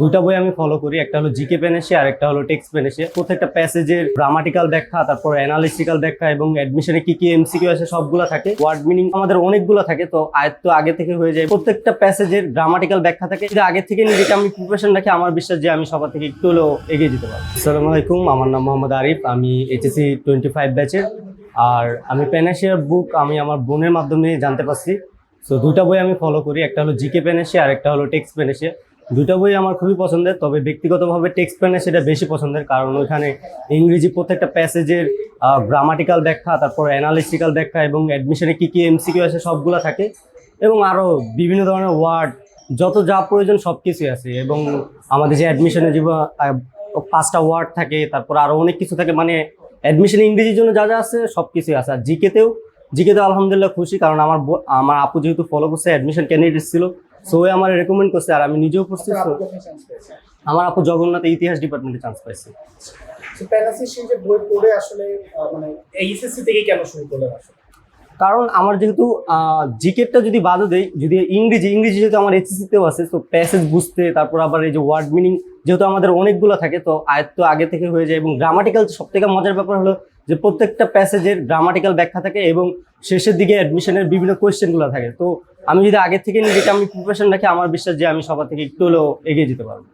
দুইটা বই আমি ফলো করি, একটা হলো জিকে পেনেসে আর একটা হলো টেক্সট পেনেসে প্রত্যেকটা প্যাসেজের গ্রামাটিক্যাল ব্যাখ্যা, তারপর অ্যানালিস্টিক্যাল ব্যাখ্যা এবং অ্যাডমিশনে কি কি এমসিকিউ আছে সবগুলো থাকে। ওয়ার্ড মিনিং আমাদের অনেকগুলো থাকে, তো আয়ত্ত আগে থেকে হয়ে যায়। প্রত্যেকটা প্যাসেজের গ্রামাটিক্যাল ব্যাখ্যা থাকে। যদি আগে থেকে নিজেকে আমি প্রিপারেশন রাখি, আমার বিশ্বাস যে আমি সবার থেকে একটু হলেও এগিয়ে যেতে পারব। আসসালামু আলাইকুম, আমার নাম মোহাম্মদ আরিফ, আমি এইচএসসি টোয়েন্টি ফাইভ ব্যাচের আর আমি পেনাশিয়ার বুক আমি আমার বোনের মাধ্যমে জানতে পারছি। সো দুটা বই আমি ফলো করি, একটা হলো জিকে পেনেশিয়া আর একটা হলো টেক্সট পেনেশিয়া দুটো বই আমার খুবই পছন্দের, তবে ব্যক্তিগতভাবে টেক্সট পেনে সেটা বেশি পছন্দের, কারণ ওইখানে ইংরেজি প্রত্যেকটা প্যাসেজের গ্রামাটিক্যাল ব্যাখ্যা, তারপর অ্যানালিস্টিক্যাল ব্যাখ্যা এবং অ্যাডমিশনে কী কী এমসিকিউ আছে সবগুলো থাকে এবং আরও বিভিন্ন ধরনের ওয়ার্ড যত যা প্রয়োজন সব কিছুই আছে এবং আমাদের যে অ্যাডমিশনে যে পাঁচটা ওয়ার্ড থাকে, তারপর আরও অনেক কিছু থাকে মানে অ্যাডমিশন ইংরেজির জন্য যা যা আছে সব কিছুই আছে। আর জিকেতেও জিকেতেও আলহামদুলিল্লাহ খুশি, কারণ আমার আমার আপু যেহেতু ফলো করছে অ্যাডমিশন ক্যান্ডিডেট ছিল সো আমার রেকমেন্ড করছে আর আমি নিজেও উপস্থিত আমার আপু জগন্নাথ ইতিহাস ডিপার্টমেন্টে চান্স পাইছে। প্যারাসি যে বই পড়ে আসলে মানে এইচএসসি থেকে কেন শুরু করলেন আসলে? কারণ আমার যেহেতু জিকেটটা যদি বাদও দেই, যদি ইংরেজি ইংরেজি যেহেতু আমার এইচএসিতেও আছে তো প্যাসেজ বুঝতে, তারপর আবার এই যে ওয়ার্ড মিনিং যেহেতু আমাদের অনেকগুলো থাকে, তো আয়ত্ত আগে থেকে হয়ে যায় এবং গ্রামাটিক্যাল সব থেকে মজার ব্যাপার হলো যে প্রত্যেকটা প্যাসেজের গ্রামাটিক্যাল ব্যাখ্যা থাকে এবং শেষের দিকে অ্যাডমিশনের বিভিন্ন কোয়েশ্চেনগুলো থাকে। তো আমি যদি আগে থেকে নিজেকে আমি প্রিপারেশন রাখি, আমার বিশ্বাস যে আমি সবার থেকে একটু হলেও এগিয়ে যেতে পারব।